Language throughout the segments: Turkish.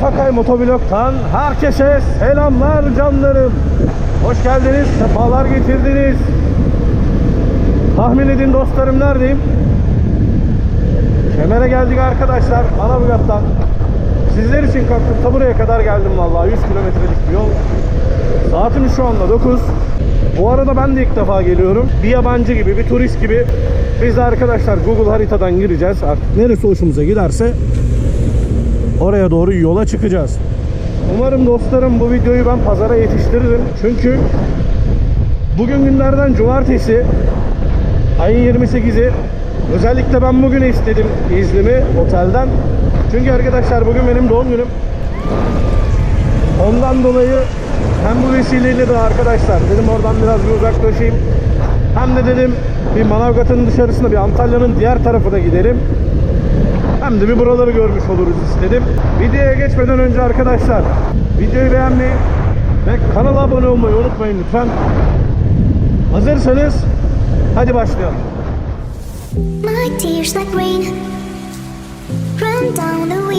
Fakay Motovlog'tan herkese selamlar canlarım. Hoş geldiniz, sefalar getirdiniz. Tahmin edin dostlarım neredeyim? Kemer'e geldik arkadaşlar, Manavgat'tan. Sizler için kalktım, ta buraya kadar geldim vallahi 100 kilometrelik bir yol. Saatim şu anda 9. Bu arada ben de ilk defa geliyorum. Bir yabancı gibi, bir turist gibi. Biz de arkadaşlar Google haritadan gireceğiz. Artık neresi hoşumuza giderse oraya doğru yola çıkacağız. Umarım dostlarım bu videoyu ben pazara yetiştiririm. Çünkü bugün günlerden cumartesi ayın 28'i özellikle ben bugün istedim iznimi otelden. Çünkü arkadaşlar bugün benim doğum günüm. Ondan dolayı hem bu vesileyle de arkadaşlar dedim oradan biraz bir uzaklaşayım. Hem de dedim bir Manavgat'ın dışarısında bir Antalya'nın diğer tarafına gidelim. Hem de bir buraları görmüş oluruz istedim. Videoya geçmeden önce arkadaşlar videoyu beğenmeyi ve kanala abone olmayı unutmayın lütfen. Hazırsanız hadi başlayalım. My tears like rain run down the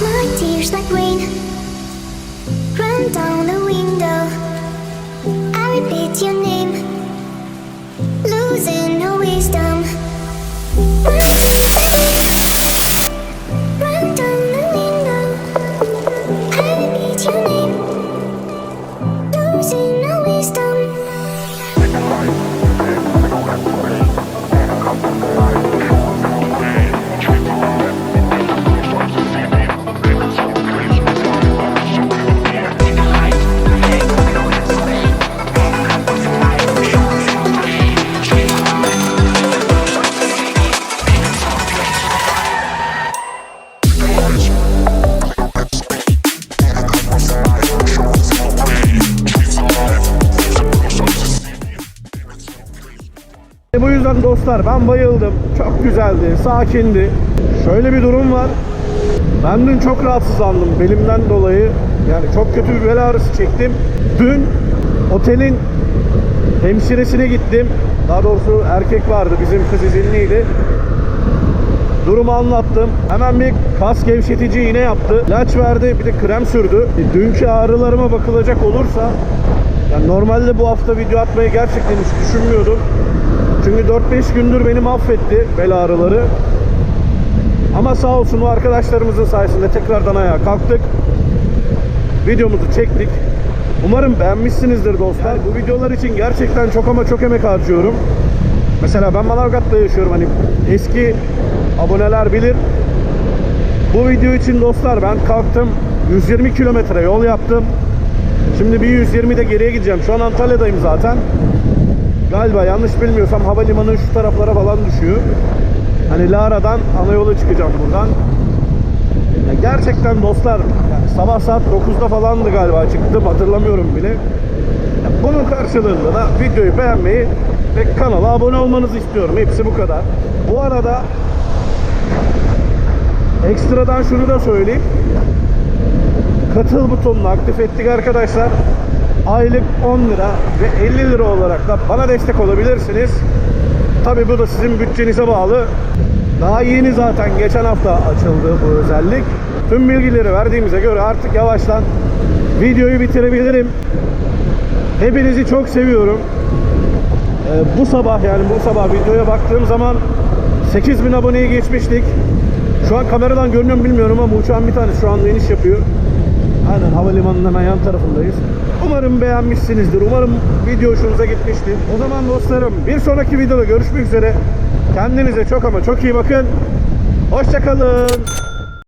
My tears like rain run down the window. I repeat your name, Bu yüzden dostlar ben bayıldım. Çok güzeldi, sakindi. Şöyle bir durum var. Ben dün çok rahatsızlandım belimden dolayı. Yani çok kötü bir bel ağrısı çektim. Dün otelin hemşiresine gittim. Daha doğrusu erkek vardı bizim kız izinliydi. Durumu anlattım. Hemen bir kas gevşetici iğne yaptı. İlaç verdi bir de krem sürdü. E, Dünkü ağrılarıma bakılacak olursa yani normalde bu hafta video atmayı gerçekten hiç düşünmüyordum. Çünkü 4-5 gündür beni mahvetti bel ağrıları. Ama sağ olsun o arkadaşlarımızın sayesinde tekrardan ayağa kalktık. Videomuzu çektik. Umarım beğenmişsinizdir dostlar. Bu videolar için gerçekten çok ama çok emek harcıyorum. Mesela ben Manavgat'ta yaşıyorum. Hani eski aboneler bilir. Bu video için dostlar ben kalktım. 120 kilometre yol yaptım. Şimdi bir 120 de geriye gideceğim. Şu an Antalya'dayım zaten. Galiba yanlış bilmiyorsam havalimanı şu taraflara falan düşüyor. Hani Lara'dan ana yola çıkacağım buradan. Ya gerçekten dostlar yani sabah saat 9'da falandı galiba çıktım hatırlamıyorum bile. Ya bunun karşılığında da videoyu beğenmeyi ve kanala abone olmanızı istiyorum. Hepsi bu kadar. Bu arada ekstradan şunu da söyleyeyim. Katıl butonunu aktif ettik arkadaşlar. Aylık 10 lira ve 50 lira olarak da bana destek olabilirsiniz. Tabi bu da sizin bütçenize bağlı. Daha yeni zaten geçen hafta açıldı bu özellik. Tüm bilgileri verdiğimize göre artık yavaştan videoyu bitirebilirim. Hepinizi çok seviyorum. Ee, bu sabah yani bu sabah videoya baktığım zaman 8000 aboneyi geçmiştik. Şu an kameradan görünüyor mu bilmiyorum ama uçağın bir tanesi şu anda iniş yapıyor. Aynen havalimanının hemen yan tarafındayız. Umarım beğenmişsinizdir. Umarım video hoşunuza gitmiştir. O zaman dostlarım bir sonraki videoda görüşmek üzere. Kendinize çok ama çok iyi bakın. Hoşçakalın.